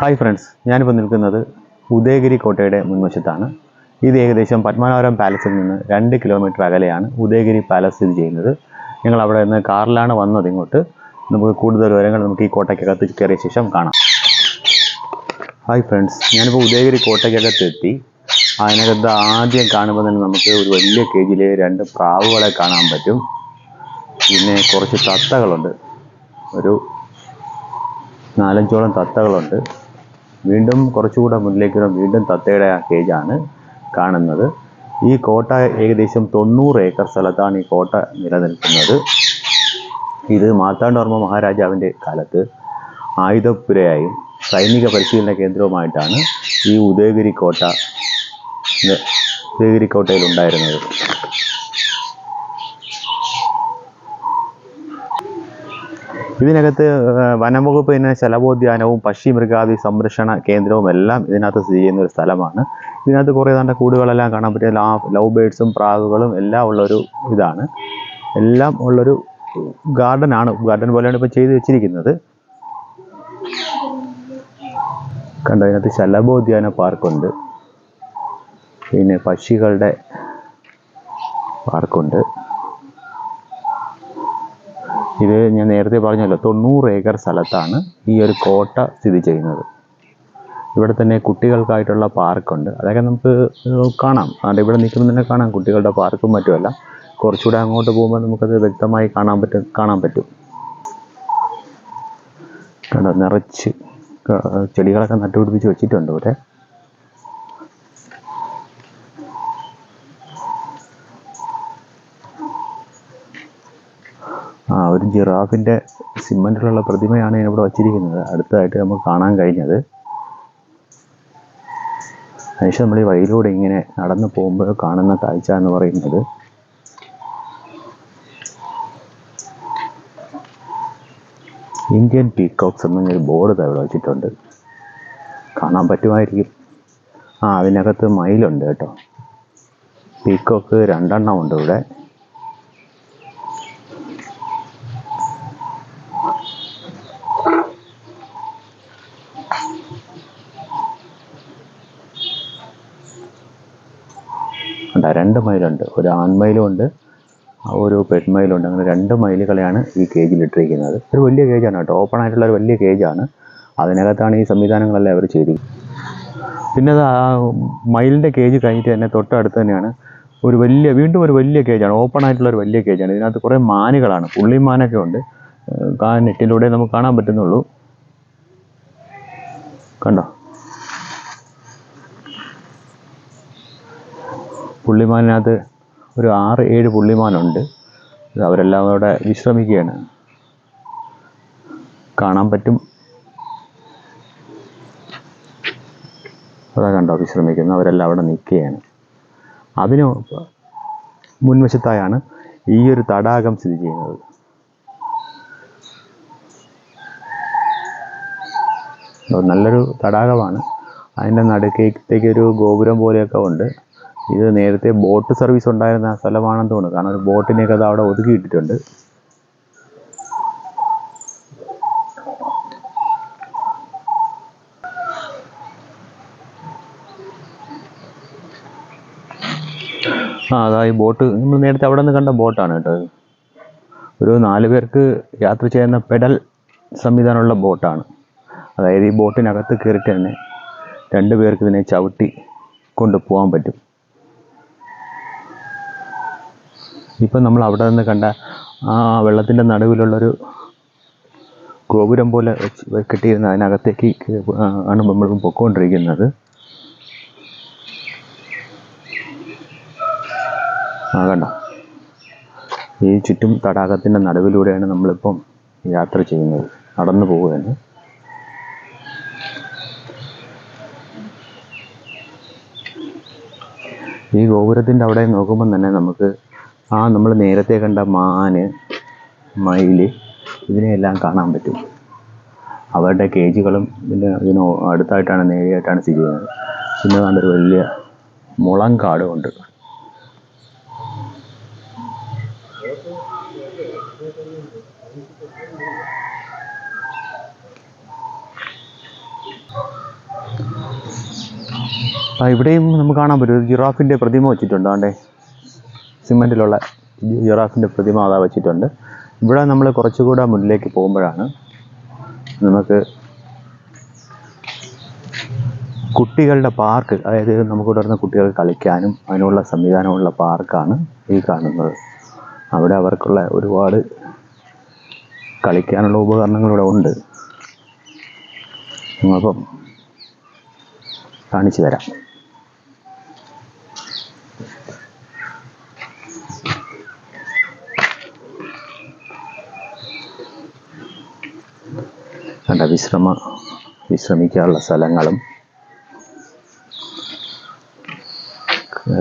Hi friends ഞാനിപ്പോൾ നിൽക്കുന്നത് ഉദയഗിരി കോട്ടയുടെ മുൻവശത്താണ്. ഇത് ഏകദേശം പത്മനാഭപുരം പാലസിൽ നിന്ന് രണ്ട് കിലോമീറ്റർ അകലെയാണ് ഉദയഗിരി പാലസ് സ്ഥിതി ചെയ്യുന്നത്. ഞങ്ങൾ അവിടെ നിന്ന് കാറിലാണ് വന്നത് ഇങ്ങോട്ട്. നമുക്ക് കൂടുതൽ വിവരങ്ങൾ നമുക്ക് ഈ കോട്ടയ്ക്കകത്ത് കയറിയ ശേഷം കാണാം. ഹായ് ഫ്രണ്ട്സ് ഞാനിപ്പോൾ ഉദയഗിരി കോട്ടയ്ക്കകത്ത് എത്തി. അതിനകത്ത് ആദ്യം കാണുമ്പോൾ തന്നെ നമുക്ക് ഒരു വലിയ കേജിൽ രണ്ട് പ്രാവുകളെ കാണാൻ പറ്റും. പിന്നെ കുറച്ച് തത്തകളുണ്ട്. ഒരു നാലഞ്ചോളം തത്തകളുണ്ട്. വീണ്ടും കുറച്ചുകൂടെ മുന്നിലേക്ക് വീണ്ടും തത്തയുടെ ആ കേജാണ് കാണുന്നത്. ഈ കോട്ട ഏകദേശം തൊണ്ണൂറ് ഏക്കർ സ്ഥലത്താണ് ഈ കോട്ട നിലനിൽക്കുന്നത്. ഇത് മാർത്താണ്ഡവർമ്മ മഹാരാജാവിന്റെ കാലത്ത് ആയുധപ്പുരയായും സൈനിക പരിശീലന കേന്ദ്രവുമായിട്ടാണ് ഈ ഉദയഗിരി കോട്ട ഉദയഗിരി കോട്ടയിൽ ഉണ്ടായിരുന്നത്. ഇതിനകത്ത് വനംവകുപ്പ് തന്നെ ശലഭോദ്യാനവും പക്ഷി മൃഗാദി സംരക്ഷണ കേന്ദ്രവും എല്ലാം ഇതിനകത്ത് സ്ഥിതി ചെയ്യുന്ന ഒരു സ്ഥലമാണ്. ഇതിനകത്ത് കുറേ നല്ല കൂടുകളെല്ലാം കാണാൻ പറ്റിയ ലാ ലവ് ബേഡ്സും പ്രാവുകളും എല്ലാം ഉള്ളൊരു ഇതാണ്. എല്ലാം ഉള്ളൊരു ഗാർഡൻ ആണ് ഗാർഡൻ പോലെയാണ് ഇപ്പോൾ ചെയ്തു വെച്ചിരിക്കുന്നത്. കണ്ടോ അതിനകത്ത് ശലഭോദ്യാന പാർക്കുണ്ട്. പിന്നെ പക്ഷികളുടെ പാർക്കുണ്ട്. ഇത് ഞാൻ നേരത്തെ പറഞ്ഞല്ലോ തൊണ്ണൂറ് ഏക്കർ സ്ഥലത്താണ് ഈ ഒരു കോട്ട സ്ഥിതി ചെയ്യുന്നത്. ഇവിടെ തന്നെ കുട്ടികൾക്കായിട്ടുള്ള പാർക്കുണ്ട്. അതൊക്കെ നമുക്ക് കാണാം. അതുകൊണ്ട് ഇവിടെ നിൽക്കുമ്പോൾ തന്നെ കാണാം. കുട്ടികളുടെ പാർക്കും മറ്റുമല്ല. കുറച്ചുകൂടെ അങ്ങോട്ട് പോകുമ്പോൾ നമുക്കത് വ്യക്തമായി കാണാൻ പറ്റും കാണാൻ പറ്റും. കണ്ടോ നിറച്ച് ചെടികളൊക്കെ നട്ടുപിടിപ്പിച്ച് വെച്ചിട്ടുണ്ട് ഇവിടെ. ആ ഒരു ജിറാഫിന്റെ സിമന്റിലുള്ള പ്രതിമയാണ് ഇവിടെ വച്ചിരിക്കുന്നത്. അടുത്തതായിട്ട് നമുക്ക് കാണാൻ കഴിഞ്ഞത്. അതിനുശേഷം നമ്മൾ ഈ വഴിയിലൂടെ ഇങ്ങനെ നടന്നു പോകുമ്പോൾ കാണുന്ന കാഴ്ച എന്ന് പറയുന്നത് ഇന്ത്യൻ പീക്കോക്സ് എന്നൊരു ബോർഡ് ഇവിടെ വെച്ചിട്ടുണ്ട്. കാണാൻ പറ്റുമായിരിക്കും. ആ അതിനകത്ത് മയിലുണ്ട് കേട്ടോ. പീക്കോക്ക് രണ്ടെണ്ണം ഉണ്ട് ഇവിടെ. ഉണ്ട് രണ്ട് മൈലുണ്ട്. ഒരു ആൺമയിലും ഉണ്ട് ഒരു പെൺമയിലും ഉണ്ട് അങ്ങനെ രണ്ട് മയിലുകളെയാണ് ഈ കേജിൽ ഇട്ടിരിക്കുന്നത്. ഒരു വലിയ കേജാണ് കേട്ടോ. ഓപ്പൺ ആയിട്ടുള്ള ഒരു വലിയ കേജാണ് അതിനകത്താണ് ഈ സംവിധാനങ്ങളെല്ലാം അവർ ചെയ്തിരിക്കുന്നത്. പിന്നെ അത് ആ മയിലിന്റെ കേജ് കഴിഞ്ഞിട്ട് തന്നെ തൊട്ടടുത്ത് തന്നെയാണ് ഒരു വലിയ വീണ്ടും ഒരു വലിയ കേജാണ് ഓപ്പൺ ആയിട്ടുള്ള ഒരു വലിയ കേജാണ് ഇതിനകത്ത് കുറേ മാനുകളാണ്. പുള്ളിമാനൊക്കെ ഉണ്ട്. കാ നെറ്റിലൂടെ നമുക്ക് കാണാൻ പറ്റുന്നുള്ളൂ. കണ്ടോ? പുള്ളിമാനിനകത്ത് ഒരു ആറ് ഏഴ് പുള്ളിമാനുണ്ട്. അവരെല്ലാം അവിടെ വിശ്രമിക്കുകയാണ്. കാണാൻ പറ്റും. അതാ കണ്ടോ വിശ്രമിക്കുന്നു. അവരെല്ലാം അവിടെ നിൽക്കുകയാണ്. അതിന് മുൻവശത്തായാണ് ഈ ഒരു തടാകം സ്ഥിതി ചെയ്യുന്നത്. നല്ലൊരു തടാകമാണ്. അതിന്റെ നടുക്കേക്ക് ഒരു ഗോപുരം പോലെയൊക്കെ ഉണ്ട്. ഇത് നേരത്തെ ബോട്ട് സർവീസ് ഉണ്ടായിരുന്ന സ്ഥലമാണെന്ന് തോന്നുന്നു. കാരണം ഒരു ബോട്ടിനെയൊക്കെ അത് അവിടെ ഒതുക്കിയിട്ടിട്ടുണ്ട് ആ അതാ ഈ ബോട്ട്. നമ്മൾ നേരത്തെ അവിടെ നിന്ന് കണ്ട ബോട്ടാണ് കേട്ടോ ഒരു നാല് പേർക്ക് യാത്ര ചെയ്യുന്ന പെഡൽ സംവിധാനമുള്ള ബോട്ടാണ്. അതായത് ഈ ബോട്ടിനകത്ത് കയറിയിട്ട് തന്നെ രണ്ട് പേർക്ക് ഇതിനെ ചവിട്ടി കൊണ്ടുപോകാൻ പറ്റും. ഇപ്പം നമ്മൾ അവിടെ നിന്ന് കണ്ട ആ വെള്ളത്തിന്റെ നടുവിലുള്ളൊരു ഗോപുരം പോലെ കെട്ടിയിരുന്ന അതിനകത്തേക്ക് ആണ് നമ്മൾ പൊക്കോണ്ടിരിക്കുന്നത്. ആ കണ്ട? ഈ ചുറ്റും തടാകത്തിന്റെ നടുവിലൂടെയാണ് നമ്മളിപ്പം യാത്ര ചെയ്യുന്നത്. നടന്നു പോവുകയാണ്. ഈ ഗോപുരത്തിന്റെ അവിടെ നോക്കുമ്പം തന്നെ നമുക്ക് ആ നമ്മൾ നേരത്തെ കണ്ട മാന് മയിൽ ഇതിനെയെല്ലാം കാണാൻ പറ്റും. അവരുടെ കേജുകളും പിന്നെ ഇതിന് അടുത്തായിട്ടാണ് നേരെയായിട്ടാണ് സ്ഥിതി ചെയ്യുന്നത്. പിന്നെ കണ്ടൊരു വലിയ മുളം കാടും ഉണ്ട് ആ ഇവിടെയും നമുക്ക് കാണാൻ പറ്റും. ഒരു ജിറാഫിന്റെ പ്രതിമ വെച്ചിട്ടുണ്ട്. ആണ്ടേ. സിമെന്റിലുള്ള ജിറാഫിന്റെ പ്രതിമ അതാ വെച്ചിട്ടുണ്ട്. ഇവിടെ നമ്മൾ കുറച്ചുകൂടെ മുന്നിലേക്ക് പോകുമ്പോഴാണ് നമുക്ക് കുട്ടികളുടെ പാർക്ക് അതായത് നമുക്ക് തുടർന്ന് കുട്ടികൾ കളിക്കാനും അതിനുള്ള സംവിധാനമുള്ള പാർക്കാണ് ഈ കാണുന്നത്. അവിടെ അവർക്കുള്ള ഒരുപാട് കളിക്കാനുള്ള ഉപകരണങ്ങൾ ഇവിടെ ഉണ്ട്. അപ്പം കാണിച്ചു തരാം. കണ്ട വിശ്രമ വിശ്രമിക്കാനുള്ള സ്ഥലങ്ങളും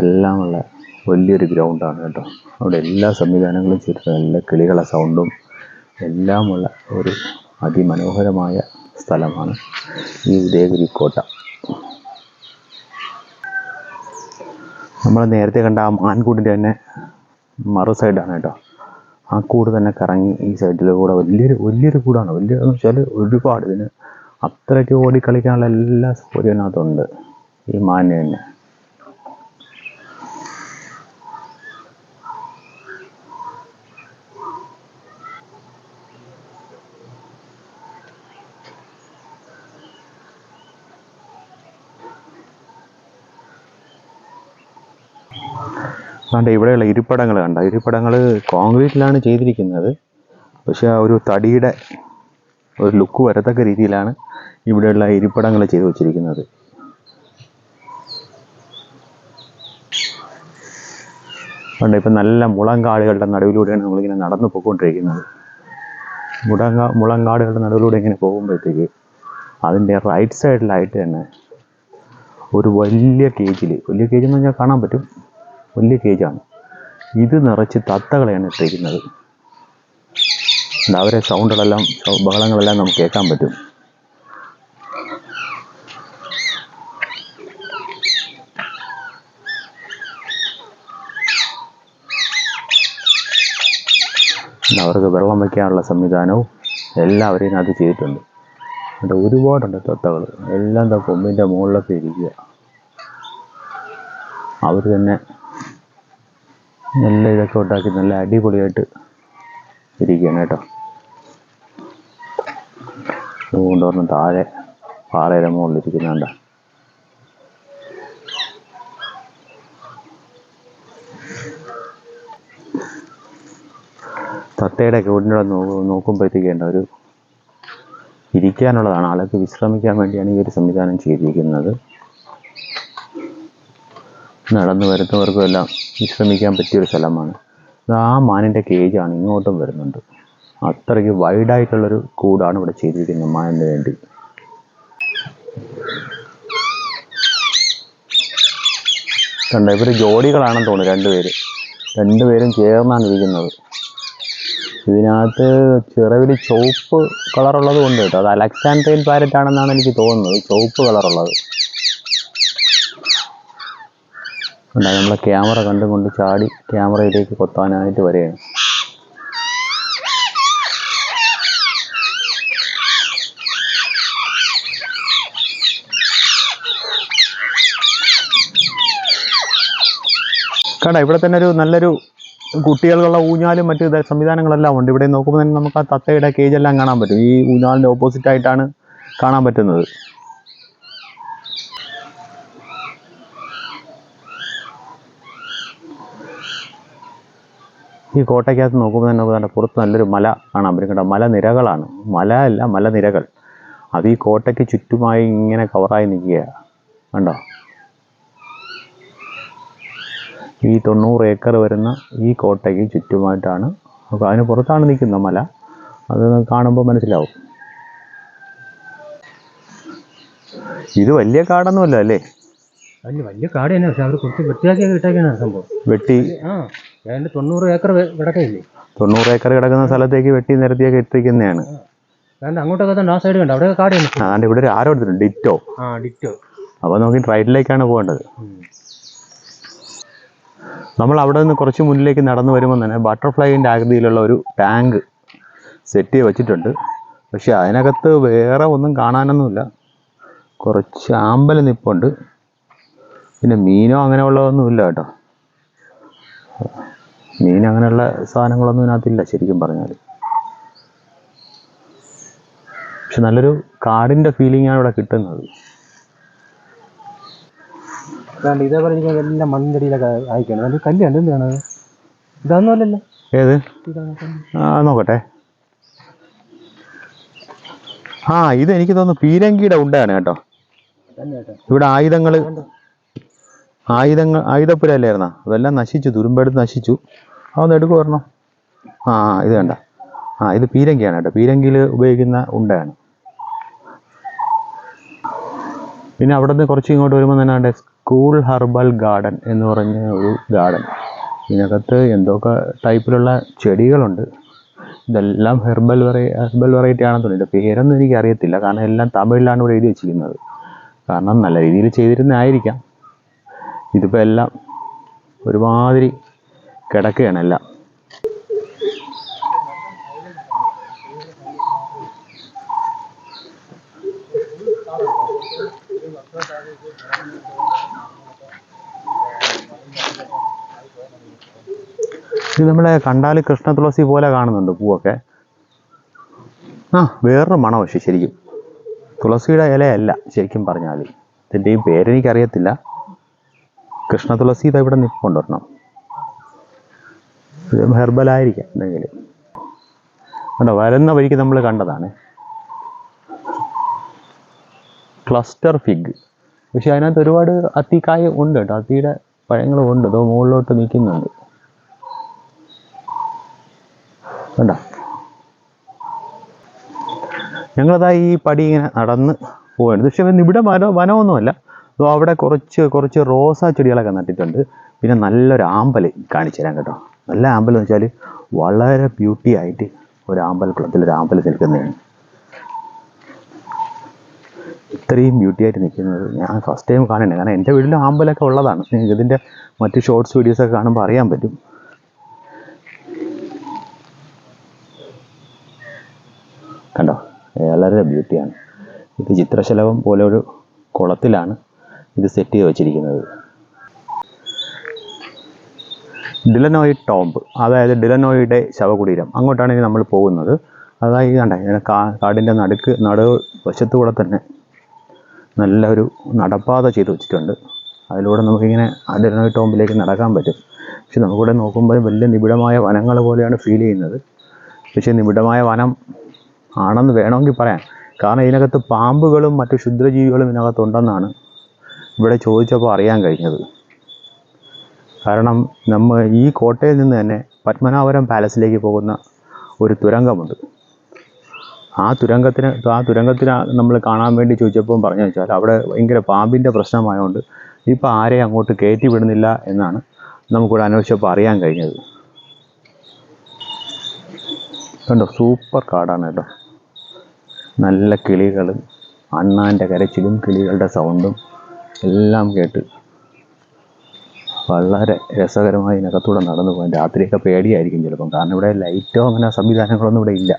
എല്ലാമുള്ള വലിയൊരു ഗ്രൗണ്ടാണ് കേട്ടോ. അവിടെ എല്ലാ സംവിധാനങ്ങളും ചെയ്തിട്ടുണ്ട്. എല്ലാ കിളികളെ സൗണ്ടും എല്ലാമുള്ള ഒരു അതിമനോഹരമായ സ്ഥലമാണ് ഈ ഉദയഗിരി കോട്ട. നമ്മൾ നേരത്തെ കണ്ട ആ മാൻകൂടിന്റെ തന്നെ മറു സൈഡാണ് കേട്ടോ. ആ കൂട് തന്നെ കറങ്ങി ഈ സൈഡിൽ കൂടെ വലിയൊരു വലിയൊരു കൂടാണ്. വലിയതെന്ന് വെച്ചാൽ ഒരുപാട് ഇതിന് അത്രയ്ക്ക് ഓടി കളിക്കാനുള്ള എല്ലാ സൗകര്യവും അതിനകത്തുണ്ട്. ഈ മാനിന് തന്നെ കണ്ട ഇവിടെയുള്ള ഇരിപ്പിടങ്ങൾ കണ്ട ഇരിപ്പിടങ്ങൾ കോൺക്രീറ്റിലാണ് ചെയ്തിരിക്കുന്നത്. പക്ഷേ ആ ഒരു തടിയുടെ ഒരു ലുക്ക് വരത്തക്ക രീതിയിലാണ് ഇവിടെയുള്ള ഇരിപ്പിടങ്ങൾ ചെയ്തു വച്ചിരിക്കുന്നത്. അതുകൊണ്ട് ഇപ്പം നല്ല മുളങ്കാടുകളുടെ നടുവിലൂടെയാണ് നമ്മളിങ്ങനെ നടന്നു പോയിക്കൊണ്ടിരിക്കുന്നത്. മുടങ്ങ മുളങ്കാടുകളുടെ നടുവിലൂടെ ഇങ്ങനെ പോകുമ്പോഴത്തേക്ക് അതിന്റെ റൈറ്റ് സൈഡിലായിട്ട് തന്നെ ഒരു വലിയ കേജിൽ വലിയ കേജ് എന്ന് പറഞ്ഞാൽ കാണാൻ പറ്റും. വലിയ കേജാണ്. ഇത് നിറച്ച് തത്തകളെയാണ് ഇട്ടിരിക്കുന്നത്. അവരെ സൗണ്ടുകളെല്ലാം ബഹളങ്ങളെല്ലാം നമുക്ക് കേൾക്കാൻ പറ്റും. അവർക്ക് വെള്ളം വയ്ക്കാനുള്ള സംവിധാനവും എല്ലാവരെയും അത് ചെയ്തിട്ടുണ്ട്. അവിടെ ഒരുപാടുണ്ട് തത്തകൾ എല്ലാം കൊമ്പിന്റെ മുകളിലൊക്കെ ഇരിക്കുക. അവർ തന്നെ നല്ല ഇതൊക്കെ ഉണ്ടാക്കി നല്ല അടിപൊളിയായിട്ട് ഇരിക്കുകയാണ് കേട്ടോ. കൊണ്ടുവന്ന് താഴെ പാറയുടെ മുകളിലിരിക്കുന്നുണ്ട് തത്തയുടെ ഉടനെ നോക്കുമ്പോഴത്തേക്കേണ്ട ഒരു ഇരിക്കാനുള്ളതാണ്. ആൾക്ക് വിശ്രമിക്കാൻ വേണ്ടിയാണ് ഈ ഒരു സംവിധാനം ചെയ്തിരിക്കുന്നത്. നടന്നു വരുന്നവർക്കും എല്ലാം വിശ്രമിക്കാൻ പറ്റിയൊരു സ്ഥലമാണ്. ആ മാനിന്റെ കേജാണ് ഇങ്ങോട്ടും വരുന്നുണ്ട്. അത്രയ്ക്ക് വൈഡായിട്ടുള്ളൊരു കൂടാണ് ഇവിടെ ചെയ്തിരിക്കുന്നത് മാനിന് വേണ്ടി. കണ്ട ഇവർ ജോഡികളാണെന്ന് തോന്നുന്നു രണ്ടുപേര്. രണ്ടുപേരും ചേർന്നാണ് ഇരിക്കുന്നത്. ഇതിനകത്ത് ചിറവിൽ ചുവപ്പ് കളറുള്ളത് കൊണ്ട് കേട്ടോ. അത് അലക്സാൻഡ്രിയൻ പാരറ്റ് ആണെന്നാണ് എനിക്ക് തോന്നുന്നത്. ചുവപ്പ് കളറുള്ളത് ഉണ്ടായി. നമ്മളെ ക്യാമറ കണ്ടുകൊണ്ട് ചാടി ക്യാമറയിലേക്ക് കൊത്താനായിട്ട് വരികയാണ്. കണ്ട ഇവിടെ തന്നെ ഒരു നല്ലൊരു കുട്ടികൾക്കുള്ള ഊഞ്ഞാലും മറ്റു സംവിധാനങ്ങളെല്ലാം ഉണ്ട്. ഇവിടെ നോക്കുമ്പോൾ തന്നെ നമുക്ക് ആ തത്തയുടെ കേജ് എല്ലാം കാണാൻ പറ്റും. ഈ ഊഞ്ഞാലിന്റെ ഓപ്പോസിറ്റ് ആയിട്ടാണ് കാണാൻ പറ്റുന്നത്. ഈ കോട്ടയ്ക്കകത്ത് നോക്കുമ്പോൾ തന്നെ കണ്ട പുറത്ത് നല്ലൊരു മല കാണാൻ പറ്റും കേട്ടോ. മലനിരകളാണ് മല അല്ല മലനിരകൾ അത് ഈ കോട്ടയ്ക്ക് ചുറ്റുമായി ഇങ്ങനെ കവറായി നിൽക്കുകയാണ് കണ്ടോ? ഈ തൊണ്ണൂറ് ഏക്കർ വരുന്ന ഈ കോട്ടയ്ക്ക് ചുറ്റുമായിട്ടാണ് അപ്പോൾ അതിന് പുറത്താണ് നിൽക്കുന്ന മല. അത് കാണുമ്പോൾ മനസ്സിലാവും. ഇത് വലിയ കാടൊന്നുമല്ല അല്ലേ? വലിയ കാട് തന്നെ പക്ഷെ അവർ കുറച്ച് വൃത്തിയാക്കിയൊക്കെ ഇട്ടേക്കാണ് സംഭവം. വെട്ടി. ആ. ഏതാണ്ട് തൊണ്ണൂറ് ഏക്കർ കിടക്കയില്ലേ തൊണ്ണൂറ് ഏക്കർ കിടക്കുന്ന സ്ഥലത്തേക്ക് വെട്ടി നിരത്തിയൊക്കെ ഇട്ടിരിക്കുന്നതാണ്. ഏതാണ്ട് അങ്ങോട്ടൊക്കെ തന്നെ ആ സൈഡ് കണ്ട? അവിടെ കാട് ഇവിടെ ഒരു ആരോ എടുത്തിട്ടുണ്ട് ഡിറ്റോ. ആ ഡിറ്റോ. അപ്പോൾ നോക്കി റൈറ്റിലേക്കാണ് പോകേണ്ടത്. നമ്മൾ അവിടെ നിന്ന് കുറച്ച് മുന്നിലേക്ക് നടന്നു വരുമ്പോൾ തന്നെ ബട്ടർഫ്ലൈന്റെ ആകൃതിയിലുള്ള ഒരു ടാങ്ക് സെറ്റ് ചെയ്ത് വെച്ചിട്ടുണ്ട്. പക്ഷെ അതിനകത്ത് വേറെ ഒന്നും കാണാനൊന്നുമില്ല. കുറച്ച് ആമ്പല നിപ്പുണ്ട്. പിന്നെ മീനോ അങ്ങനെയുള്ളതൊന്നുമില്ല കേട്ടോ. മീൻ അങ്ങനെയുള്ള സാധനങ്ങളൊന്നും ഇതിനകത്തില്ല ശരിക്കും പറഞ്ഞാൽ പക്ഷെ നല്ലൊരു ഫീലിംഗ് ആണ് ഇവിടെ കിട്ടുന്നത്. അതാണ്ട് ഇതേപോലെ എല്ലാം അയക്കണം കല്ലുണ്ട് എന്താണ് ഇതൊന്നും അല്ലല്ലോ ഏത്? ആ നോക്കട്ടെ. ആ ഇത് എനിക്ക് തോന്നുന്നു പീരങ്കിയുടെ ഉണ്ടാണ് കേട്ടോ. ഇവിടെ ആയുധങ്ങൾ ആയുധങ്ങൾ ആയുധപ്പുരല്ലായിരുന്നാ അതെല്ലാം നശിച്ചു തുരുമ്പെടുത്ത് നശിച്ചു. അതൊന്ന് എടുക്കു വരണം ആ ഇത് വേണ്ട ആ ഇത് പീരങ്കിയാണ് കേട്ടോ. പീരങ്കിയിൽ ഉപയോഗിക്കുന്ന ഉണ്ടയാണ്. പിന്നെ അവിടെ നിന്ന് കുറച്ച് ഇങ്ങോട്ട് വരുമ്പോൾ തന്നെ ഉണ്ട് സ്കൂൾ ഹെർബൽ ഗാർഡൻ എന്ന് പറഞ്ഞ ഒരു ഗാർഡൻ. ഇതിനകത്ത് എന്തൊക്കെ ടൈപ്പിലുള്ള ചെടികളുണ്ട്. ഇതെല്ലാം ഹെർബൽ വെറൈ ഹെർബൽ വെറൈറ്റി ആണെന്ന് ഇതിന്റെ പേരൊന്നും എനിക്ക് അറിയത്തില്ല. കാരണം എല്ലാം തമിഴിലാണ് ഇവിടെ എഴുതി വെച്ചിരിക്കുന്നത്. കാരണം നല്ല രീതിയിൽ ചെയ്തിരുന്നതായിരിക്കാം ഇതിപ്പോൾ എല്ലാം ഒരുമാതിരി കിടക്കുകയാണ് എല്ലാം ഇത് നമ്മളെ കണ്ടാൽ കൃഷ്ണ തുളസി പോലെ കാണുന്നുണ്ട് പൂവൊക്കെ. ആ വേറൊരു മണം പക്ഷേ ശരിക്കും. തുളസിയുടെ ഇലയല്ല ശരിക്കും പറഞ്ഞാൽ ഇതിന്റെയും പേരെനിക്കറിയത്തില്ല കൃഷ്ണ തുളസി ഇതാ ഇവിടെ ഇത് ഹെർബലായിരിക്കാം എന്തെങ്കിലും. കണ്ടോ വരുന്ന വഴിക്ക് നമ്മൾ കണ്ടതാണ്. ക്ലസ്റ്റർ ഫിഗ് പക്ഷെ അതിനകത്ത് ഒരുപാട് അത്തിക്കായ ഉണ്ട് കേട്ടോ. അത്തിയുടെ പഴങ്ങളും ഉണ്ട്. അതോ മുകളിലോട്ട് നിൽക്കുന്നുണ്ട്. കണ്ടോ? ഞങ്ങളതാ ഈ പടി ഇങ്ങനെ നടന്ന് പോവുകയാണ്. പക്ഷേ ഇവിടെ വന വനമൊന്നുമല്ല. അതോ അവിടെ കുറച്ച് കുറച്ച് റോസാ ചെടികളൊക്കെ നട്ടിട്ടുണ്ട്. പിന്നെ നല്ലൊരു ആമ്പൽ കാണിച്ചു തരാം കേട്ടോ. നല്ല ആമ്പൽ എന്ന് വെച്ചാൽ വളരെ ബ്യൂട്ടി ആയിട്ട് ഒരു ആമ്പൽ ഒരു ആമ്പൽ നിൽക്കുന്നതാണ്. ഇത്രയും ബ്യൂട്ടി ആയിട്ട് നിൽക്കുന്നത് ഞാൻ ഫസ്റ്റ് ടൈം കാണുന്നത് കാരണം എന്റെ വീട്ടിൽ ആമ്പലൊക്കെ ഉള്ളതാണ്. നിങ്ങൾക്ക് ഇതിന്റെ മറ്റ് ഷോർട്സ് വീഡിയോസൊക്കെ കാണുമ്പോൾ അറിയാൻ പറ്റും. കണ്ടോ? വളരെ ബ്യൂട്ടിയാണ് ഇത് ചിത്രശലഭം പോലെ ഒരു കുളത്തിലാണ് ഇത് സെറ്റ് ചെയ്ത് വെച്ചിരിക്കുന്നത്. ഡിലനോയി ടോംബ് അതായത് ഡിലനോയിയുടെ ശവകുടീരം അങ്ങോട്ടാണ് ഇനി നമ്മൾ പോകുന്നത്. അതായത് കണ്ട ഇങ്ങനെ കാ കാടിന്റെ നടുക്ക് നടു വശത്തു കൂടെ തന്നെ നല്ലൊരു നടപ്പാത ചെയ്ത് വെച്ചിട്ടുണ്ട്. അതിലൂടെ നമുക്കിങ്ങനെ ആ ഡിലനോയി ടോംബിലേക്ക് നടക്കാൻ പറ്റും. പക്ഷെ നമുക്കിവിടെ നോക്കുമ്പോൾ വലിയ നിബിഡമായ വനങ്ങൾ പോലെയാണ് ഫീൽ ചെയ്യുന്നത്. പക്ഷേ നിബിഡമായ വനം ആണെന്ന് വേണമെങ്കിൽ പറയാം. കാരണം ഇതിനകത്ത് പാമ്പുകളും മറ്റു ക്ഷുദ്രജീവികളും ഇതിനകത്തുണ്ടെന്നാണ് ഇവിടെ ചോദിച്ചപ്പോൾ അറിയാൻ കഴിഞ്ഞത്. കാരണം നമ്മൾ ഈ കോട്ടയിൽ നിന്ന് തന്നെ പത്മനാഭപുരം പാലസിലേക്ക് പോകുന്ന ഒരു തുരങ്കമുണ്ട്. ആ തുരങ്കത്തിന് ആ തുരങ്കത്തിന് നമ്മൾ കാണാൻ വേണ്ടി ചോദിച്ചപ്പോൾ പറഞ്ഞു വെച്ചാൽ അവിടെ ഭയങ്കര പാമ്പിന്റെ പ്രശ്നമായതുകൊണ്ട് ഇപ്പോൾ ആരെയും അങ്ങോട്ട് കയറ്റി വിടുന്നില്ല എന്നാണ് നമുക്കിവിടെ അന്വേഷിച്ചപ്പോൾ അറിയാൻ കഴിഞ്ഞത്. കണ്ടോ സൂപ്പർ കാടാണ് കേട്ടോ. നല്ല കിളികളും അണ്ണാന്റെ കരച്ചിലും കിളികളുടെ സൗണ്ടും എല്ലാം കേട്ട് വളരെ രസകരമായി ഇതിനകത്തൂടെ നടന്നു പോകാൻ രാത്രിയൊക്കെ പേടിയായിരിക്കും ചിലപ്പം. കാരണം ഇവിടെ ലൈറ്റോ അങ്ങനെ സംവിധാനങ്ങളൊന്നും ഇവിടെ ഇല്ല.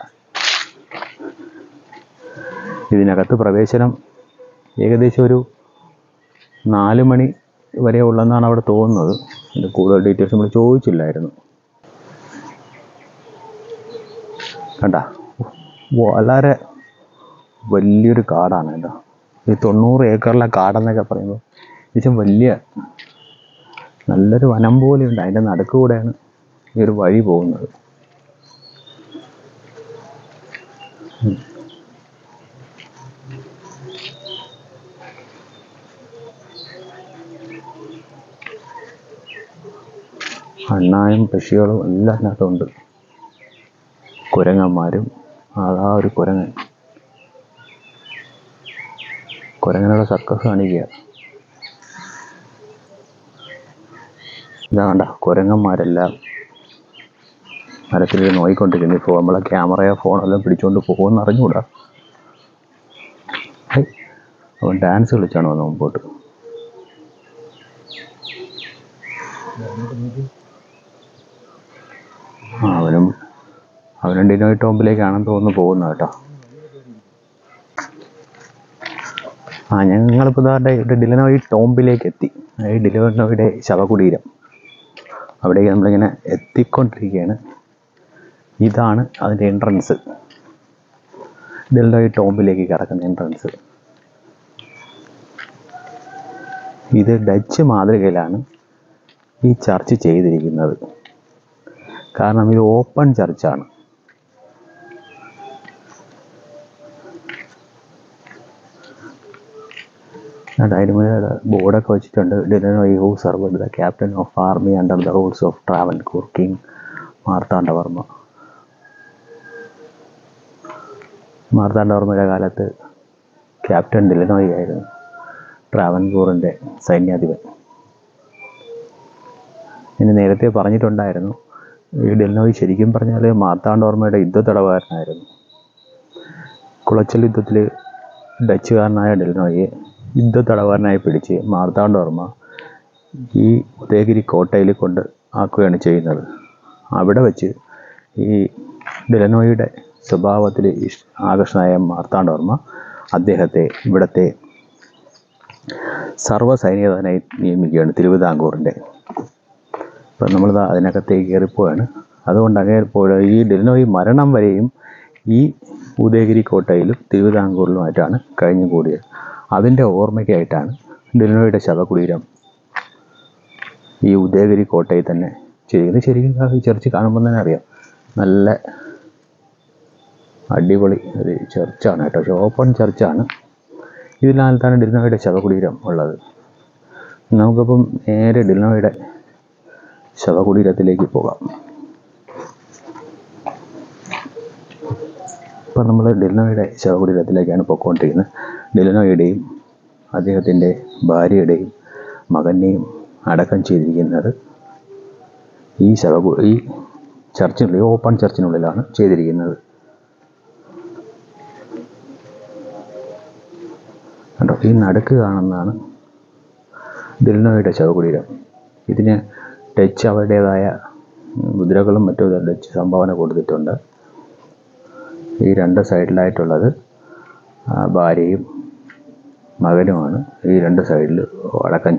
ഇതിനകത്ത് പ്രവേശനം ഏകദേശം ഒരു നാല് മണി വരെ ഉള്ളെന്നാണ് അവിടെ തോന്നുന്നത്. ഇതിന്റെ കൂടുതൽ ഡീറ്റെയിൽസ് നമ്മൾ ചോദിച്ചില്ലായിരുന്നു. കണ്ട? വളരെ വലിയൊരു കാടാണ് കേട്ടോ. ഈ തൊണ്ണൂറ് ഏക്കറിലെ കാടെന്നൊക്കെ പറയുമ്പോൾ ഏകദേശം വലിയ നല്ലൊരു വനം പോലെയുണ്ട്. അതിന്റെ നടുക്ക് കൂടെയാണ് ഈ ഒരു വഴി പോകുന്നത്. അണ്ണായും പക്ഷികളും എല്ലാം അതിനകത്തുണ്ട്. കുരങ്ങന്മാരും അതാ ഒരു കുരങ്ങൻ. കുരങ്ങനുള്ള സർക്കസ് കാണിക്കുക. ഇതാ കണ്ട കുരങ്ങന്മാരെല്ലാം മരത്തിൽ നോയിക്കൊണ്ടിരിക്കുന്നു. ഇപ്പോൾ നമ്മളെ ക്യാമറയോ ഫോണെല്ലാം പിടിച്ചുകൊണ്ട് പോകുമെന്ന് അറിഞ്ഞുകൂടാ അവൻ ഡാൻസ് കളിച്ചാണ് വന്നത് മുമ്പോട്ട്. അവനും അവനും ഡിനോയ് ടോമ്പിലേക്കാണെന്ന് തോന്നുന്നു പോകുന്നത് കേട്ടോ. ആ ഞങ്ങളിപ്പോൾ ഇതാ ഡിലനോയി ടോമ്പിലേക്ക് എത്തി ഈ ശവകുടീരം. അവിടേക്ക് നമ്മളിങ്ങനെ എത്തിക്കൊണ്ടിരിക്കുകയാണ്. ഇതാണ് അതിന്റെ എൻട്രൻസ് ഇതെല്ലാം ഈ ടോംബിലേക്ക് കിടക്കുന്ന എൻട്രൻസ് ഇത് ഡച്ച് മാതൃകയിലാണ് ഈ ചർച്ച് ചെയ്തിരിക്കുന്നത്. കാരണം ഇത് ഓപ്പൺ ചർച്ചാണ് and ബോർഡൊക്കെ വെച്ചിട്ടുണ്ട്. De Lannoy who served the captain of army under the rules of Travancore king Marthanda Varma മാർത്താണ്ഡവർമ്മയുടെ കാലത്ത് ക്യാപ്റ്റൻ ഡിലനോയി ആയിരുന്നു. ട്രാവൻകൂറിന്റെ സൈന്യാധിപൻ. ഇനി നേരത്തെ പറഞ്ഞിട്ടുണ്ടായിരുന്നു ഈ ഡെൽനോയി ശരിക്കും പറഞ്ഞാൽ മാർത്താണ്ഡവർമ്മയുടെ യുദ്ധത്തടവുകാരനായിരുന്നു. കുളച്ചൽ യുദ്ധത്തിൽ ഡച്ചുകാരനായ ഡെൽനോയെ യുദ്ധത്തടവുകാരനായി പിടിച്ച് മാർത്താണ്ഡവർമ്മ ഈ ഉദയഗിരി കോട്ടയിൽ കൊണ്ട് ആക്കുകയാണ് ചെയ്യുന്നത്. അവിടെ വെച്ച് ഈ ഡെലനോയുടെ സ്വഭാവത്തിൽ ഇഷ് ആകർഷണനായ മാർത്താണ്ഡവർമ്മ അദ്ദേഹത്തെ ഇവിടുത്തെ സർവസൈനികനായി നിയമിക്കുകയാണ് തിരുവിതാംകൂറിന്റെ. അപ്പം നമ്മൾ അതിനകത്തേക്ക് കയറിപ്പോവാണ്. അതുകൊണ്ട് അങ്ങനെ പോയ ഈ ഡെലിനോയി മരണം വരെയും ഈ ഉദയഗിരി കോട്ടയിലും തിരുവിതാംകൂറിലുമായിട്ടാണ് കഴിഞ്ഞു കൂടിയത് അതിന്റെ ഓർമ്മയ്ക്കായിട്ടാണ് ഡിനോയുടെ ശവകുടീരം ഈ ഉദയഗിരി കോട്ടയിൽ തന്നെ ചെയ്തിരിക്കുന്നത് ശരിക്കും ഈ ചർച്ച് കാണുമ്പോൾ തന്നെ അറിയാം. നല്ല അടിപൊളി ഒരു ചർച്ചാണ് കേട്ടോ. പക്ഷേ ഓപ്പൺ ചർച്ചാണ്. ഇതിനകത്താണ് ഡിൽനോയുടെ ശവകുടീരം ഉള്ളത്. നമുക്കപ്പം നേരെ ഡിൽനോയുടെ ശവകുടീരത്തിലേക്ക് പോകാം. ഇപ്പം നമ്മൾ ഡെലിനോയുടെ ശവകുടീരത്തിലേക്കാണ് പോയിക്കൊണ്ടിരിക്കുന്നത്. ഡെലിനോയുടെയും അദ്ദേഹത്തിന്റെ ഭാര്യയുടെയും മകനെയും അടക്കം ചെയ്തിരിക്കുന്നത് ഈ ശവകു ഈ ചർച്ചിനുള്ളിൽ ഓപ്പൺ ചർച്ചിനുള്ളിലാണ് ചെയ്തിരിക്കുന്നത്. കണ്ടോ ഈ നടുക്ക് കാണുന്നതാണ് ദിൽനോയുടെ ശവകുടീരം. ഇതിന് ഡച്ച് അവരുടേതായ മുദ്രകളും മറ്റും ഡച്ച് സംഭാവന കൊടുത്തിട്ടുണ്ട്. ഈ രണ്ട് സൈഡിലായിട്ടുള്ളത് ഭാര്യയും മകനുമാണ്. ഈ രണ്ട് സൈഡിൽ അടക്കം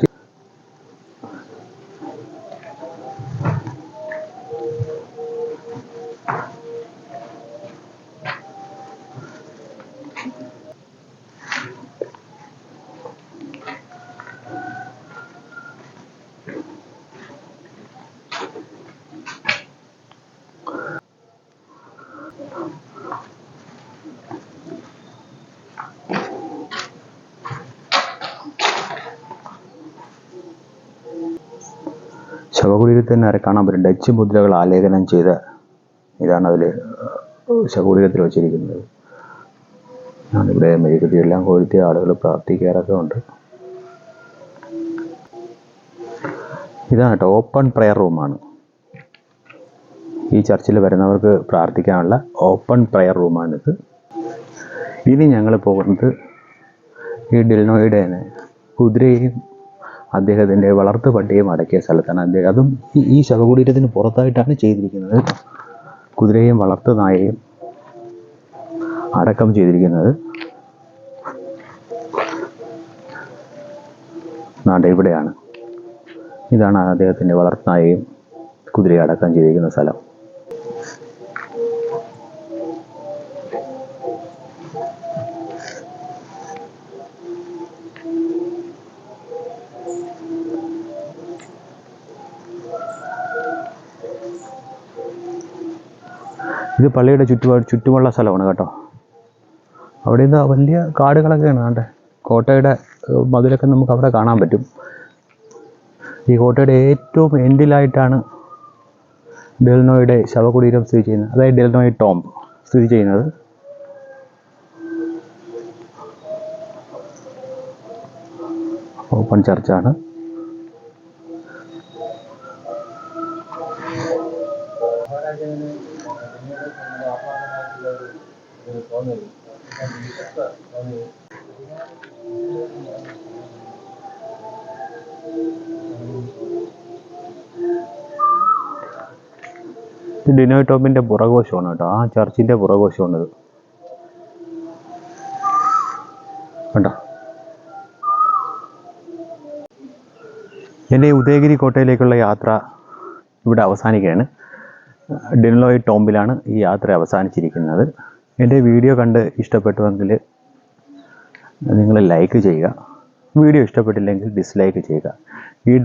ശവകുടീരത്തിൽ തന്നെ അവരെ കാണാൻ പറ്റും. ഡച്ച് മുദ്രകൾ ആലേഖനം ചെയ്ത ഇതാണ് അതിൽ ശവകുടീരത്തിൽ വച്ചിരിക്കുന്നത്. ഞാനിവിടെ മെഴുകുതിയെല്ലാം എല്ലാം കൊഴുത്തി ആളുകൾ പ്രാർത്ഥിക്കാറൊക്കെ ഉണ്ട്. ഇതാണ് കേട്ടോ ഓപ്പൺ പ്രെയർ റൂമാണ് ഈ ചർച്ചിൽ വരുന്നവർക്ക് പ്രാർത്ഥിക്കാനുള്ള ഓപ്പൺ പ്രെയർ റൂമാണിത് ഇനി ഞങ്ങൾ പോകുന്നത് ഈ ഡെൽനോയുടെ തന്നെ കുതിരയും അദ്ദേഹത്തിന്റെ വളർത്തു പട്ടിയെ അടക്കിയ സ്ഥലത്താണ് അദ്ദേഹം. അതും ഈ ശവകുടീരത്തിന് പുറത്തായിട്ടാണ് ചെയ്തിരിക്കുന്നത്. കുതിരയും വളർത്തു നായയും അടക്കം ചെയ്തിരിക്കുന്നത്. നാട് ഇവിടെയാണ്. ഇതാണ് അദ്ദേഹത്തിന്റെ വളർത്തുനായയും കുതിരയും അടക്കം ചെയ്തിരിക്കുന്ന സ്ഥലം. ഇത് പള്ളിയുടെ ചുറ്റുപാട് ചുറ്റുമുള്ള സ്ഥലമാണ് കേട്ടോ. അവിടെ നിന്ന് വലിയ കാടുകളൊക്കെയാണ് കണ്ടേ. കോട്ടയുടെ മതിലൊക്കെ നമുക്ക് അവിടെ കാണാൻ പറ്റും. ഈ കോട്ടയുടെ ഏറ്റവും എൻഡിലായിട്ടാണ് ഡെൽനോയുടെ ശവകുടീരം സ്ഥിതി ചെയ്യുന്നത്? അതായത് ഡെൽനോയ് ടോംബ് സ്ഥിതി ചെയ്യുന്നത്. ഓപ്പൺ ചർച്ചാണ്. ഡിനോയിട്ടോപ്പിന്റെ ഡിനോയ് പുറകോശമാണ് കേട്ടോ. ആ ചർച്ചിന്റെ പുറകോശമാണിത് കണ്ടോ? എന്റെ ഉദയഗിരി കോട്ടയിലേക്കുള്ള യാത്ര ഇവിടെ അവസാനിക്കുകയാണ്. ഡിനോയ് ടോംബിലാണ് ഈ യാത്ര അവസാനിച്ചിരിക്കുന്നത്. എന്റെ വീഡിയോ കണ്ട് ഇഷ്ടപ്പെട്ടുവെങ്കിൽ നിങ്ങൾ ലൈക്ക് ചെയ്യുക. വീഡിയോ ഇഷ്ടപ്പെട്ടില്ലെങ്കിൽ ഡിസ്ലൈക്ക് ചെയ്യുക. ഈ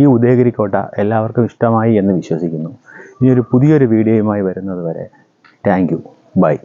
ഈ ഉദയഗിരി കോട്ട എല്ലാവർക്കും ഇഷ്ടമായി എന്ന് വിശ്വസിക്കുന്നു. ഇനി ഒരു പുതിയൊരു വീഡിയോയുമായി വരുന്നത് വരെ. Thank you by